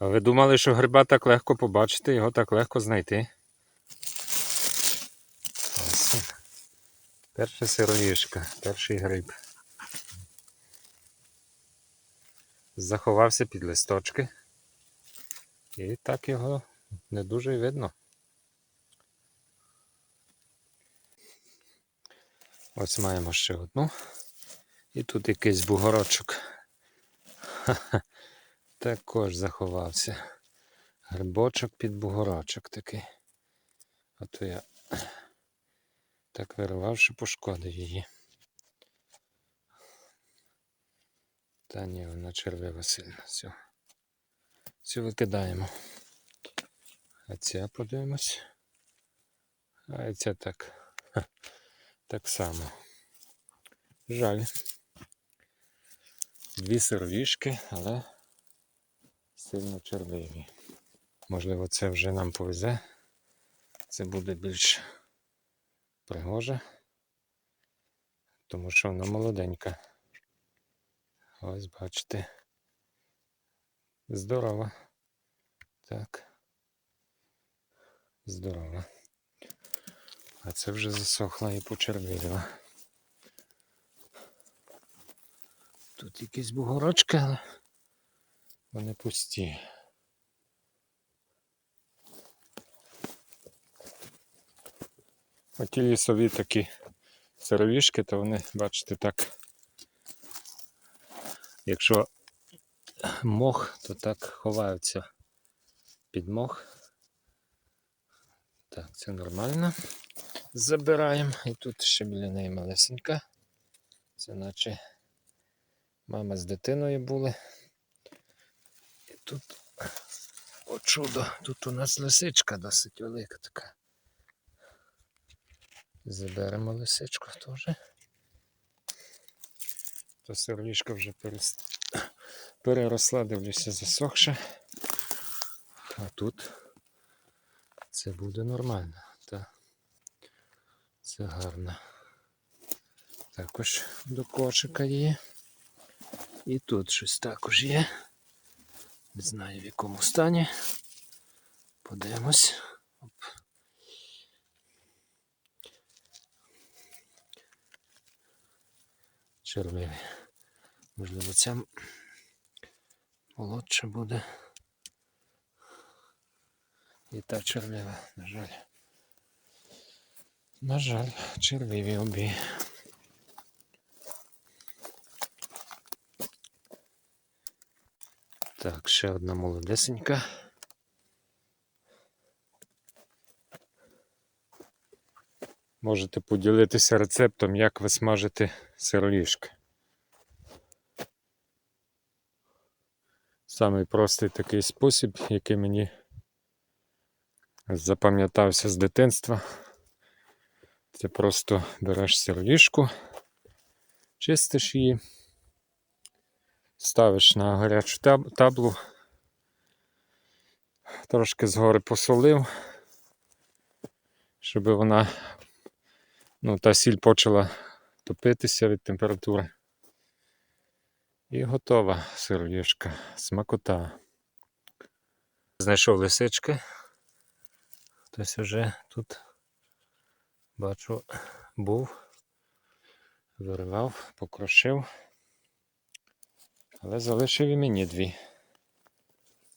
Ви думали, що гриба так легко побачити, його так легко знайти? Ось. Перша сироїшка, перший гриб. Заховався під листочки. І так його не дуже видно. Ось маємо ще одну. І тут якийсь бугорочок. Ха-ха. Також заховався. Грибочок під бугорочок такий. Ото я так вирвав, що пошкодив її. Та ні, вона червива сильно. Все. Цю викидаємо. А ця подивимось. А і ця так. Так само. Жаль. Дві сировішки, але сильно червиві. Можливо, це вже нам повезе. Це буде більш пригоже, тому що вона молоденька. Ось бачите. Здорова. Так. Здорова. А це вже засохла і почервіла. Тут якісь бугорочки, але вони пусті. Оті лісові такі сировішки, то вони, бачите, так. Якщо мох, то так ховаються під мох. Так, це нормально. Забираємо. І тут ще біля неї малесенька. Це наче мама з дитиною були. Тут, о чудо, тут у нас лисичка досить велика така. Заберемо лисичку теж. То сирлішка вже перес... переросла, дивлюся, засохша. А тут це буде нормально. Та це гарно. Також до кошика є. І тут щось також є. Не знаю в якому стані. Подивимось. Оп. Червиві. Можливо, ця молодша буде. І та червива, на жаль. На жаль, червиві обі. Так, ще одна молодесенька. Можете поділитися рецептом, як ви смажите сироїшки. Самий простий такий спосіб, який мені запам'ятався з дитинства. Це просто береш сироїшку, чистиш її, ставиш на гарячу таблу, трошки згори посолив, щоб вона, ну, та сіль почала топитися від температури. І готова сироїшка, смакота. Знайшов лисички. Хтось вже тут бачу був, виривав, покрошив, але залишив і мені дві.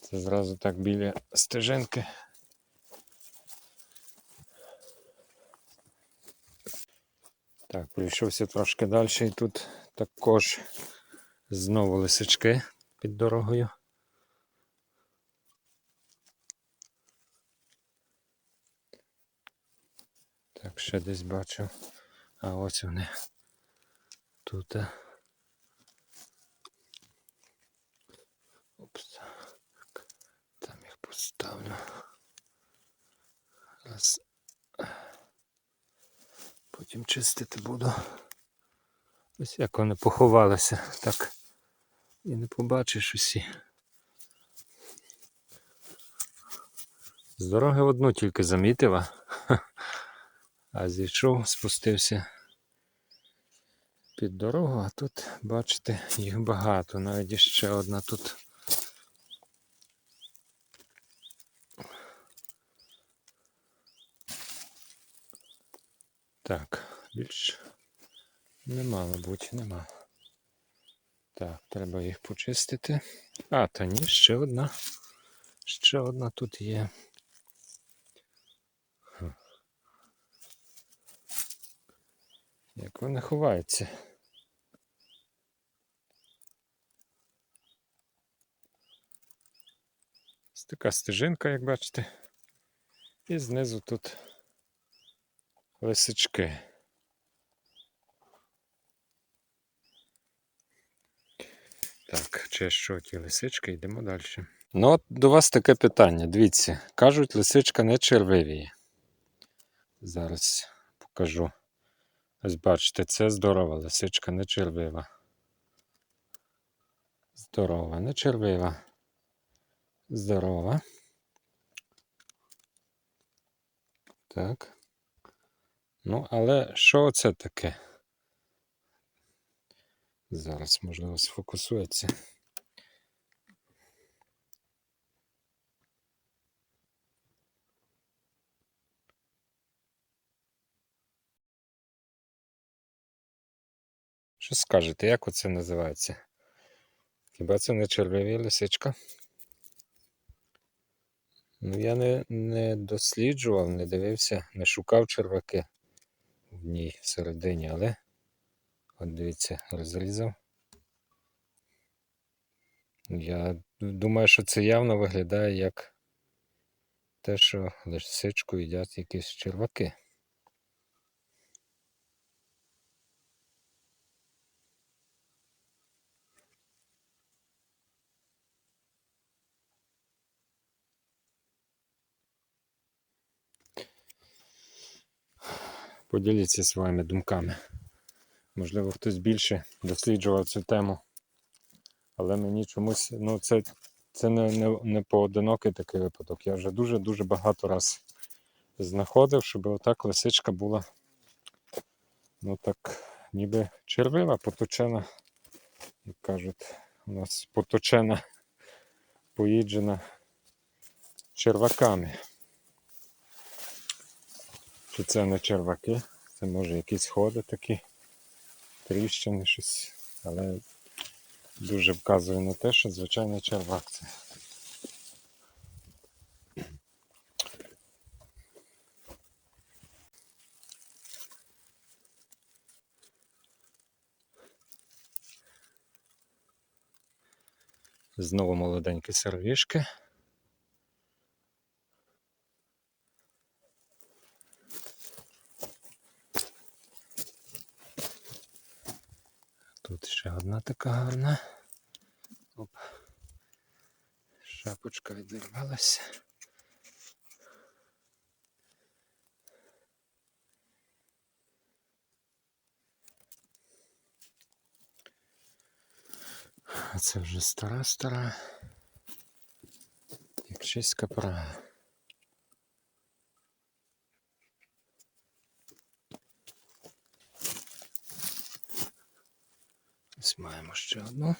Це зразу так біля стежинки. Так, прийшовся трошки далі і тут також знову лисички під дорогою. Так, ще десь бачу. А ось вони. Тут. Поставлю. Раз. Потім чистити буду. Ось як вони поховалися, так і не побачиш усі. З дороги одну тільки замітив, а а зійшов, спустився під дорогу, а тут, бачите, їх багато. Навіть ще одна тут Більш не мало бути, нема. Так, треба їх почистити. А, та ні, ще одна. Ще одна тут є. Як вони ховаються? Ось така стежинка, як бачите. І знизу тут лисички. Так, чешу ті лисички, йдемо далі. Ну, от до вас таке питання. Дивіться, кажуть, лисичка не червивіє. Зараз покажу. Ось бачите, це здорова лисичка, не червива. Здорова, не червива. Здорова. Так. Ну, але що це таке? Зараз, можливо, сфокусується. Що скажете, як оце називається? Хіба це не червиві лисичка? Ну, я не, не досліджував, не дивився, не шукав черваки в ній всередині, але от дивіться, розрізав. Я думаю, що це явно виглядає як те, що лисичку їдять якісь черваки. Поділіться своїми думками. Можливо, хтось більше досліджував цю тему. Але мені чомусь, ну це, це не, не, не поодинокий такий випадок. Я вже дуже-дуже багато раз знаходив, щоб отак лисичка була, ну так, ніби червива, поточена, як кажуть, у нас поточена, поїджена черваками. Чи це не черваки? Це може якісь ходи такі, тріщини, щось. Але дуже вказує на те, що звичайно червак це. Знову молоденькі сервішки. Тут ще одна така гарна. Оп. Шапочка відірвалася. Це вже стара стара. Як чеська Прага. Ось маємо ще одну.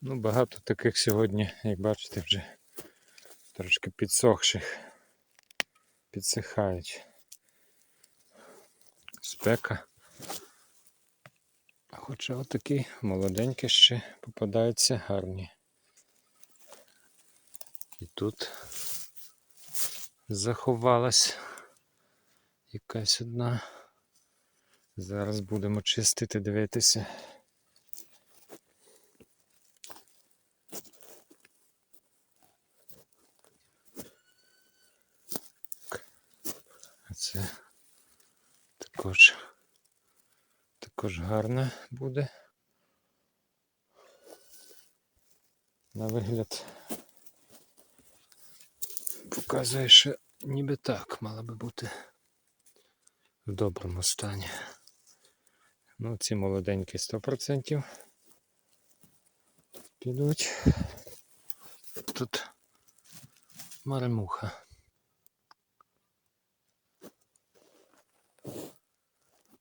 Ну, багато таких сьогодні, як бачите, вже трошки підсохших. Підсихають. Спека. Хоча отакі молоденькі ще попадаються гарні. І тут заховалась якась одна. Зараз будемо чистити, дивитися. Це також також гарне буде. На вигляд показує, що ніби так мала би бути в доброму стані. Ну, ці молоденькі 100% підуть. Тут маремуха.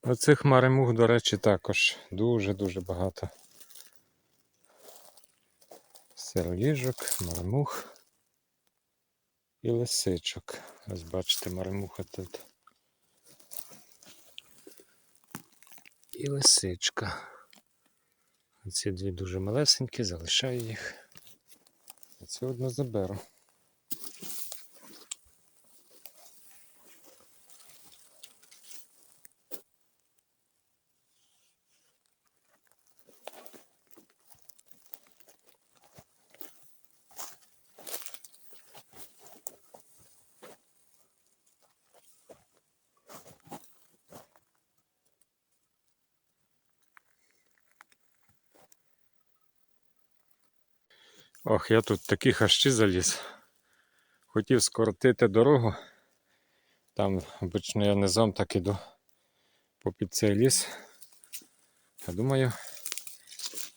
Оцих маремух, до речі, також дуже-дуже багато. Сироїжок, маремух. і лисичок. Ось бачите, маремуха тут. І лисичка. Ці дві дуже малесенькі, залишаю їх. Цю одну заберу. Ох, я тут такі хащі заліз. Хотів скоротити дорогу. Там обично я низом так іду попід цей ліс. Я думаю,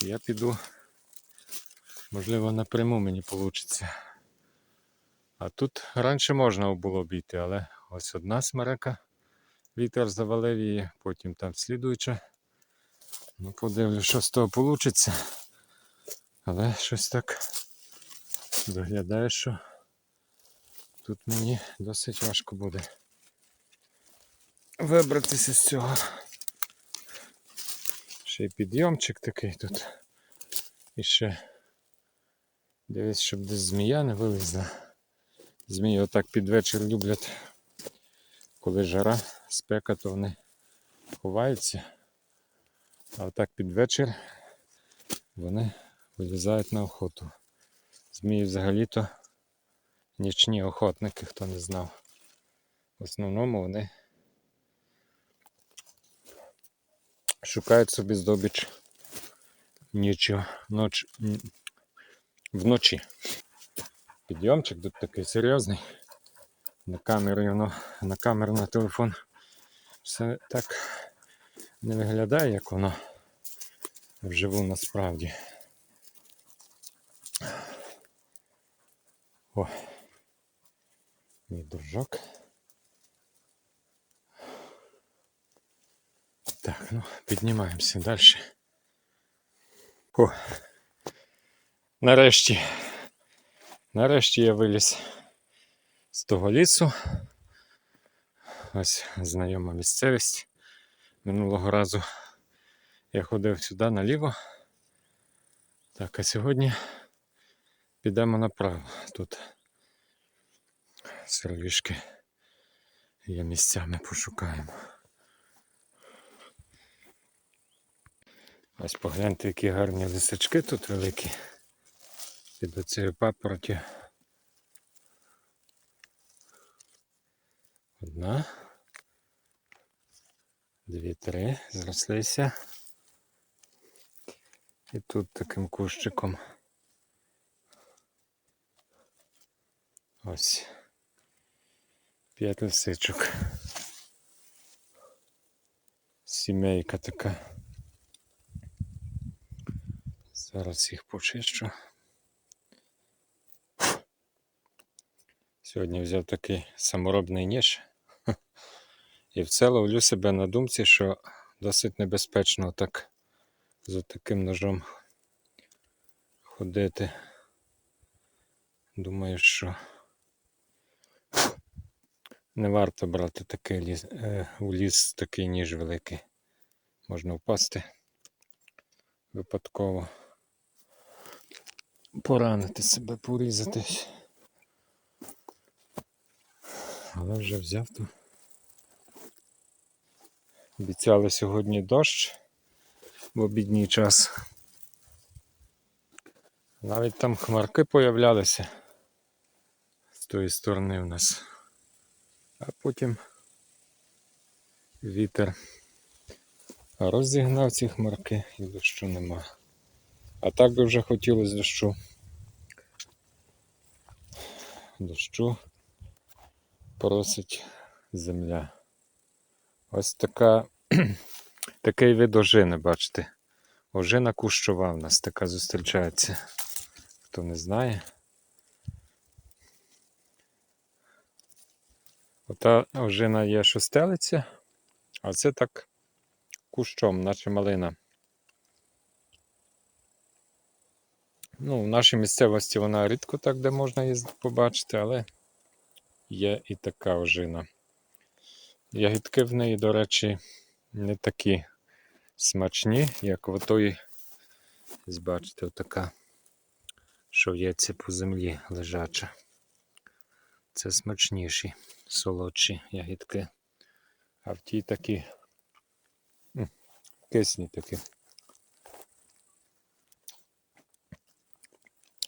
я піду, можливо, напряму мені вийде. А тут раніше можна було обійти, але ось одна смерека. Вітер завалив її, потім там слідуюча. Ну, подивлюсь, що з того вийде. Але щось так виглядає, що тут мені досить важко буде вибратися з цього. Ще й підйомчик такий тут. І ще дивись, щоб десь змія не вилізла. Змії отак під вечір люблять, коли жара, спека, то вони ховаються. А отак під вечір вони вилізають на охоту. Змії взагалі-то нічні охотники, хто не знав. В основному вони шукають собі здобич нічого, ноч... вночі. Підйомчик тут такий серйозний. На камеру, на камеру на телефон все так не виглядає, як воно вживу насправді. О, мій дружок. Так, ну, піднімаємося далі. О, нарешті, нарешті я виліз з того лісу. Ось знайома місцевість. Минулого разу я ходив сюди наліво. Так, а сьогодні підемо направо. Тут сервішки є місцями пошукаємо. Ось погляньте, які гарні лисички тут великі. Під оцією папороті. Одна. Дві, три. Зрослися. І тут таким кущиком. Ось. П'ять лисичок. Сімейка така. Зараз їх почищу. Сьогодні взяв такий саморобний ніж. І в це ловлю себе на думці, що досить небезпечно так з таким ножом ходити. Думаю, що не варто брати такий ліс, е, у ліс такий ніж великий. Можна впасти випадково. Поранити себе, порізатись. Але вже взяв то. Обіцяли сьогодні дощ в обідній час. Навіть там хмарки появлялися з тої сторони в нас. А потім вітер розігнав ці хмарки і дощу нема. А так би вже хотілося дощу. Дощу просить земля. Ось така, такий вид ожини, бачите. Ожина кущова в нас така зустрічається. Хто не знає. Ота ожина є шостелиця, а це так кущом, наче малина. Ну, в нашій місцевості вона рідко так, де можна її побачити, але є і така ожина. Ягідки в неї, до речі, не такі смачні, як в той, ось бачите, така, що в'ється по землі лежача. Це смачніші, солодші ягідки. А в тій такі кисні такі.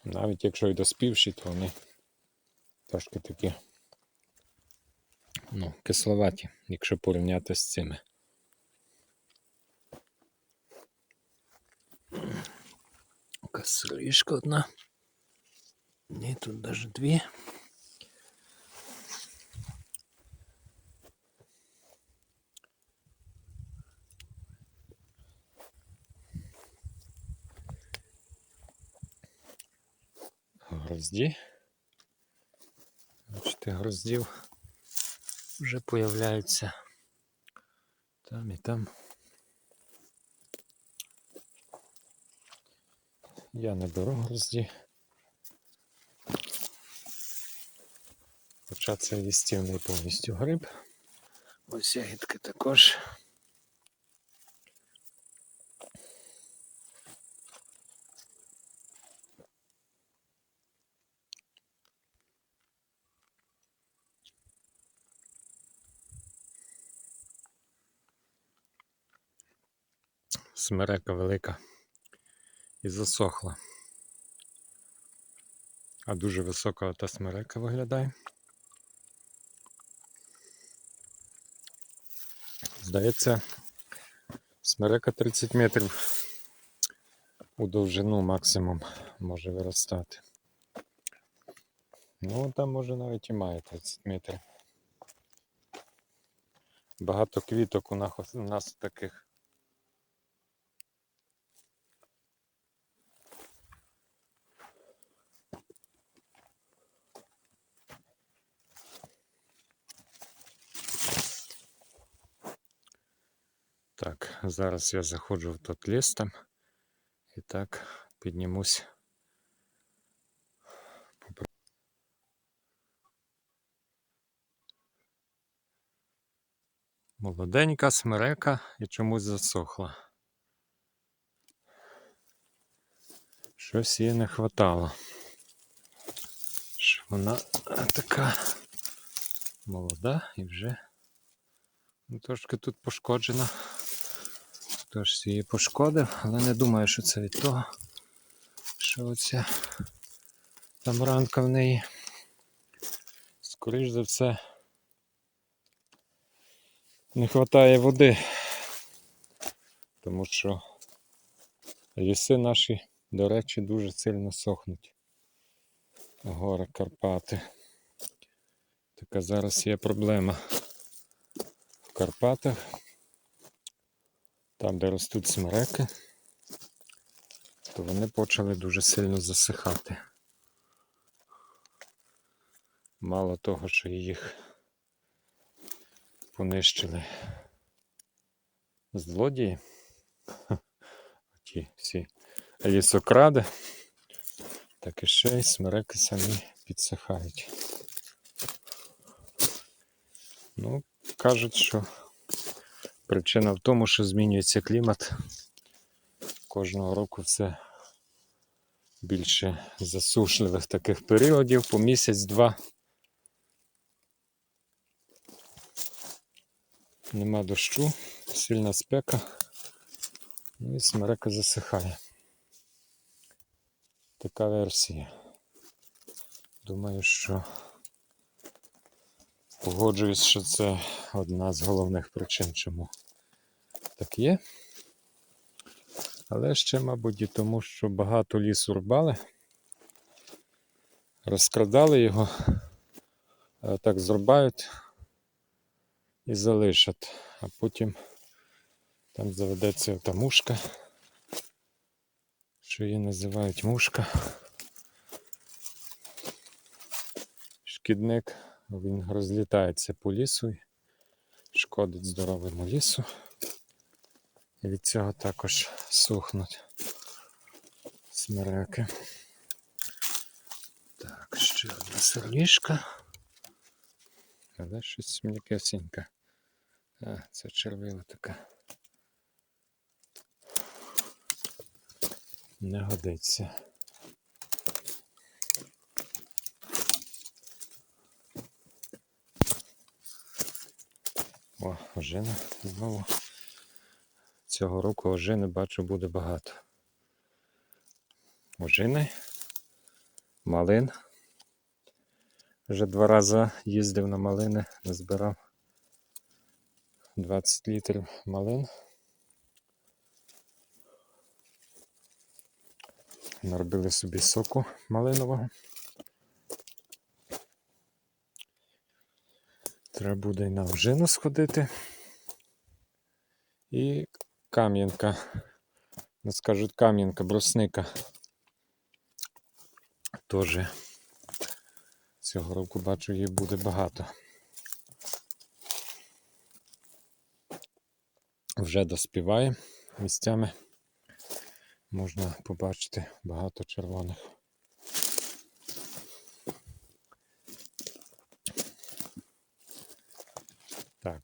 Навіть якщо й доспівші, то вони трошки такі ну, кисловаті, якщо порівняти з цими. Кастришка одна. Ні, тут навіть дві. Грозді. Бачите, гроздів вже появляються там і там. Я не беру грозді. Хоча це їстівний повністю гриб. Ось ягідки також. Смерека велика і засохла. А дуже висока та смерека виглядає. Здається, смерека 30 метрів у довжину максимум може виростати. Ну, там може навіть і має 30 метрів. Багато квіток у нас, таких. Так, зараз я заходжу в тот ліс там і так піднімусь. Молоденька смерека і чомусь засохла. Щось їй не хватало. Що вона така молода і вже ну, трошки тут пошкоджена. Тож її пошкодив, але не думаю, що це від того, що оця там ранка в неї. Скоріш за все, не вистачає води, тому що ліси наші, до речі, дуже сильно сохнуть. Гори Карпати. Така зараз є проблема в Карпатах. Там, де ростуть смереки, то вони почали дуже сильно засихати. Мало того, що їх понищили злодії, ті всі лісокради, так і ще й смереки самі підсихають. Ну, кажуть, що Причина в тому, що змінюється клімат. Кожного року все більше засушливих таких періодів по місяць-два. Нема дощу, сильна спека, ну і смерека засихає. Така версія. Думаю, що погоджуюсь, що це одна з головних причин, чому так є. Але ще, мабуть, і тому, що багато лісу рубали, розкрадали його, так зрубають і залишать, а потім там заведеться та мушка, що її називають мушка. Шкідник, він розлітається по лісу, шкодить здоровому лісу. І від цього також сухнуть смереки. Так, ще одна серлішка. Але щось м'якесеньке. А, це червива така. Не годиться. О, ожина знову. Цього року ожини бачу буде багато. Ожини, малин. Вже два рази їздив на малини, назбирав 20 літрів малин. Наробили собі соку малинового. Треба буде і на вжину сходити. І кам'янка. Не скажуть кам'янка, брусника. Теж цього року бачу її буде багато. Вже доспіває місцями. Можна побачити багато червоних.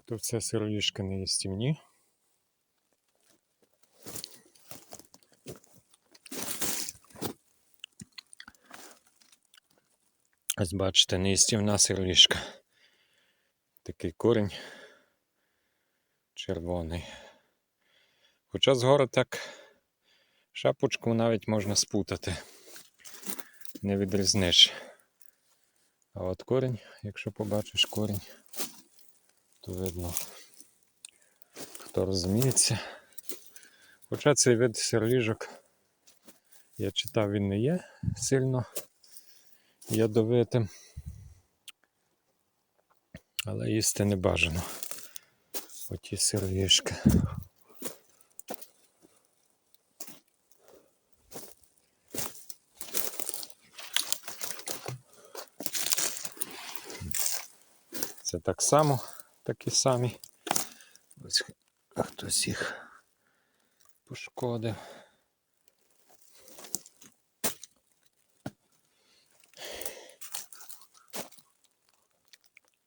Так, тут все сироїшки не їстівні. Ось бачите, неїстівна сироїшка. Такий корінь червоний. Хоча згори так шапочку навіть можна спутати. Не відрізниш. А от корінь, якщо побачиш корінь, то видно, хто розуміється. Хоча цей вид сирліжок, я читав, він не є сильно ядовитим. Але їсти не бажано. Оті сироїшки. Це так само, такі самі. Ось хтось їх пошкодив.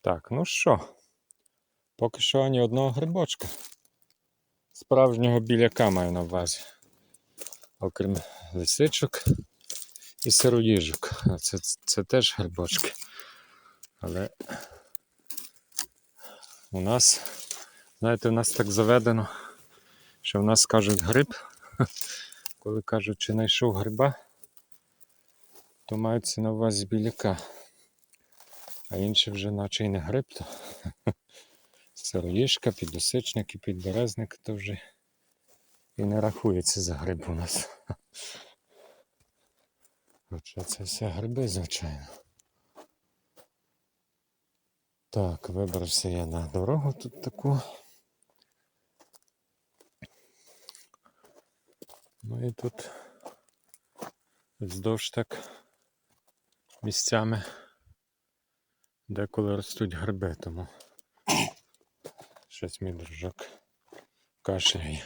Так, ну що, поки що ані одного грибочка. Справжнього біляка маю на увазі. Окрім лисичок і сироїжок. Це, це теж грибочки. Але у нас, знаєте, у нас так заведено, що в нас кажуть гриб. Коли кажуть, чи знайшов гриба, то мається на увазі біляка. А інший вже наче і не гриб, то сироїшка, підосичник і підберезник, то вже і не рахується за гриб у нас. Хоча це все гриби, звичайно. Так, вибрався я на дорогу тут таку. Ну і тут вздовж так місцями деколи ростуть гриби, тому щось мій дружок кашляє.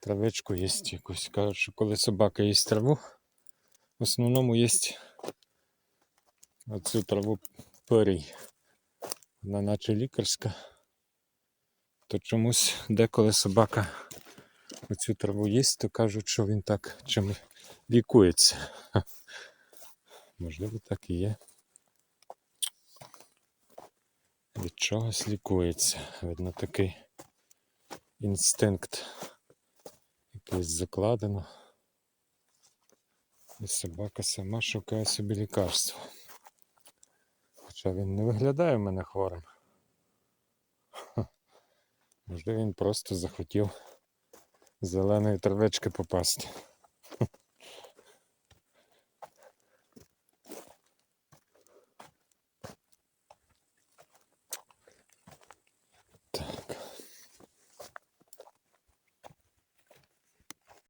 Травичку їсть якусь. Кажуть, що коли собака їсть траву, в основному їсть оцю траву пирій. Вона наче лікарська, то чомусь деколи собака оцю траву їсть, то кажуть, що він так чим лікується. Можливо, так і є. Від чогось лікується. Видно, такий інстинкт якийсь закладено. І собака сама шукає собі лікарство. Хоча він не виглядає в мене хворим. Ха. Можливо, він просто захотів зеленої травички попасти.